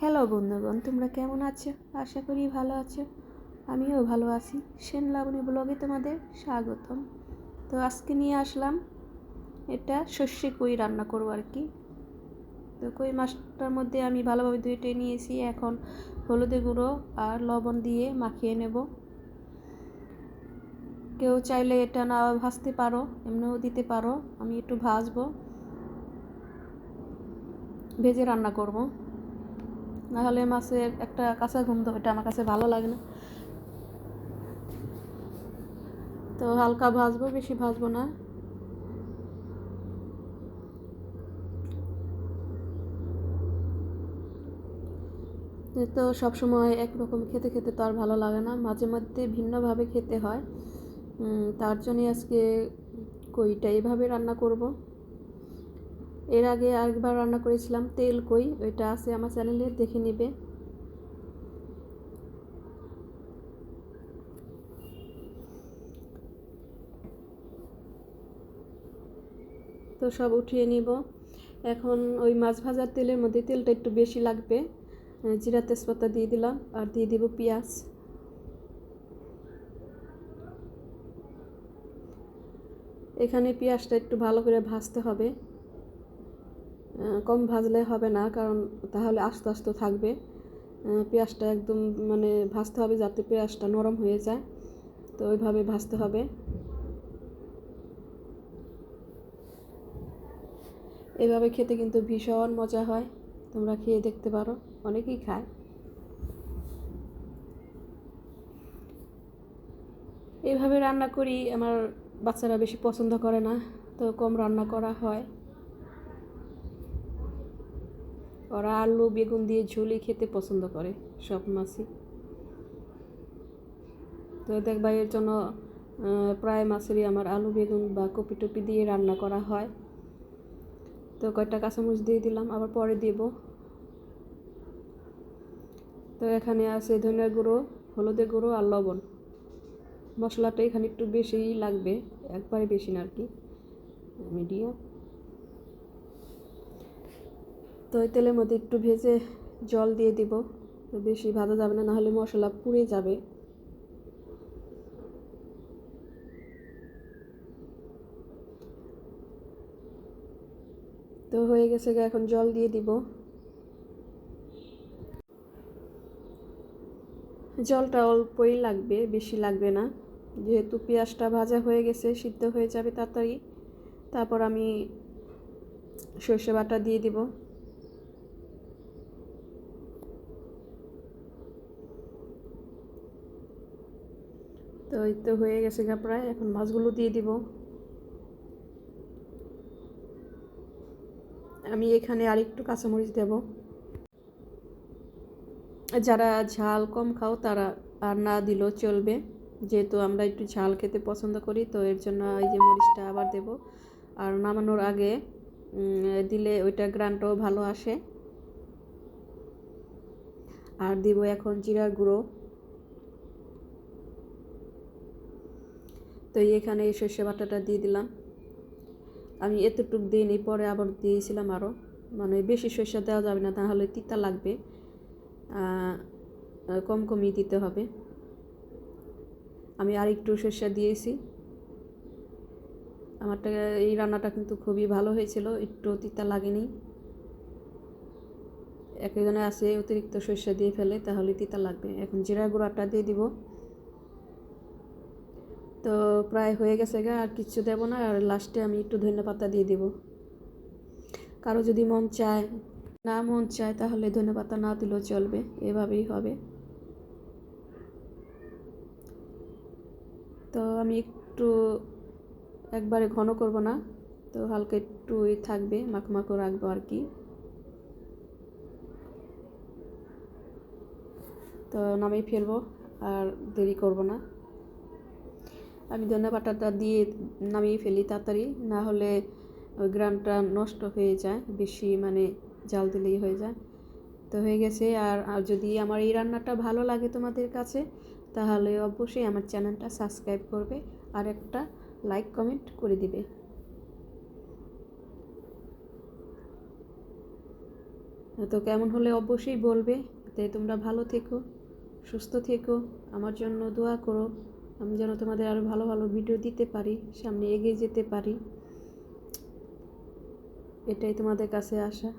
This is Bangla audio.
হ্যালো বন্ধুগণ, তোমরা কেমন আছো? আশা করি ভালো আছো। আমিও ভালো আছি। সেন লাবণী ব্লগে তোমাদের স্বাগতম। তো আজকে নিয়ে আসলাম এটা সর্ষে কই রান্না করব আর কি। তো কই মাছটার মধ্যে আমি ভালোভাবে ধুয়ে নিয়েছি। এখন হলুদে গুঁড়ো আর লবণ দিয়ে মাখিয়ে নেব। কেউ চাইলে এটা না ভাজতে পারো, এমনিও দিতে পারো। আমি একটু ভাজবো। ভেজে রান্না করব। নাহলে মাছের একটা কাঁচা ঘুম গন্ধ, এটা আমার কাছে ভালো লাগে না। তো হালকা ভাজবো, বেশি ভাজবো না। তো সবসময় একরকম খেতে খেতে তো আর ভালো লাগে না, মাঝে মধ্যে ভিন্নভাবে খেতে হয়। তার জন্যই আজকে কইটা এইভাবে রান্না করব। এর আগে আরেকবার রান্না করেছিলাম, তেল কই, ওইটা আছে আমার চ্যানেলে, দেখে নিবে। তো সব উঠিয়ে নিব। এখন ওই মাছ ভাজার তেলের মধ্যে তেলটা একটু বেশি লাগবে। জিরা তেজপাতা দিয়ে দিলাম, আর দিয়ে দিব পেঁয়াজ। এখানে পেঁয়াজটা একটু ভালো করে ভাজতে হবে। কম ভাজলে হবে না, কারণ তাহলে আস্তে আস্তে থাকবে। পেঁয়াজটা একদম মানে ভাজতে হবে যাতে পেঁয়াজটা নরম হয়ে যায়, তো ওইভাবে ভাজতে হবে। এভাবে খেতে কিন্তু ভীষণ মজা হয়, তোমরা খেয়ে দেখতে পারো, অনেকেই খায়। এইভাবে রান্না করি, আমার বাচ্চারা বেশি পছন্দ করে না, তো কম রান্না করা হয়। ওরা আলু, বেগুন দিয়ে ঝুলি খেতে পছন্দ করে, সব মাছই। তো দেখবা এর জন্য প্রায় মাছেরই আমার আলু, বেগুন বা কপি টপি দিয়ে রান্না করা হয়। তো কয়েকটা কাঁচামরিচ দিয়ে দিলাম, আবার পরে দেব। তো এখানে আছে ধনিয়ার গুঁড়ো, হলুদের গুঁড়ো আর লবণ। মশলাটা এখানে একটু বেশিই লাগবে, একবারে বেশি না আর কি, মিডিয়াম। তো ওই তেলের মধ্যে একটু ভেজে জল দিয়ে দিব। তো বেশি ভাজা যাবে না, নাহলে মশলা পুড়ে যাবে। তো হয়ে গেছে এখন জল দিয়ে দিব। জলটা অল্পই লাগবে, বেশি লাগবে না। যেহেতু পেঁয়াজটা ভাজা হয়ে গেছে, সিদ্ধ হয়ে যাবে তাড়াতাড়ি, তারপর আমি সর্ষে বাটা দিয়ে দিব। তো এই তো হয়ে গেছে গা প্রায়, এখন মাছগুলো দিয়ে দিব। আমি এখানে আর একটু কাঁচামরিচ দেব। যারা ঝাল কম খাও তারা আর না দিলেও চলবে। যেহেতু আমরা একটু ঝাল খেতে পছন্দ করি, তো এর জন্য এই যে মরিচটা আবার দেব। আর নামানোর আগে দিলে ওইটা গ্রানটাও ভালো আসে। আর দিব এখন জিরার গুঁড়ো। তো এখানে এই সর্ষে বাটাটা দিয়ে দিলাম। আমি এতটুক দিইনি পরে আবার দিয়েছিলাম আরও মানে বেশি সর্ষে দেওয়া যাবে না, তাহলে তিতা লাগবে। কম কমই দিতে হবে। আমি আর একটু সর্ষে দিয়েছি। আমারটা, এই রান্নাটা কিন্তু খুবই ভালো হয়েছিল, একটু তিতা লাগেনি। একজনে আছে অতিরিক্ত সর্ষে দিয়ে ফেলে, তাহলে তিতা লাগবে। এখন জিরা গুঁড়াটা দিয়ে দিব। তো প্রায় হয়ে গেছে গা, আর কিচ্ছু দেবো না, আর লাস্টে আমি একটু ধনে পাতা দিয়ে দেবো। কারও যদি মন চায়, না মন চায়, তাহলে ধনে পাতা না দিলেও চলবে, এভাবেই হবে। তো আমি একটু, একবারে ঘন করব না, তো হালকা একটু থাকবে, মাখমাখো রাখব আর কি। তো নামিয়ে ফেলব, আর দেরি করব না। আমি ধনে পাটাটা দিয়ে নামিয়ে ফেলি তাড়াতাড়ি, না হলে ওই গ্রানটা নষ্ট হয়ে যায়, বেশি মানে জাল দিলেই হয়ে যায়। তো হয়ে গেছে, আর যদি আমার এই রান্নাটা ভালো লাগে তোমাদের কাছে, তাহলে অবশ্যই আমার চ্যানেলটা সাবস্ক্রাইব করবে আর একটা লাইক, কমেন্ট করে দিবে। তো কেমন হলে অবশ্যই বলবে। তাই তোমরা ভালো থেকো, সুস্থ থেকো, আমার জন্য দোয়া করো। আমি যেন তোমাদের আরও ভালো ভালো ভিডিও দিতে পারি, সামনে এগিয়ে যেতে পারি। এটাই তোমাদের কাছে আশা।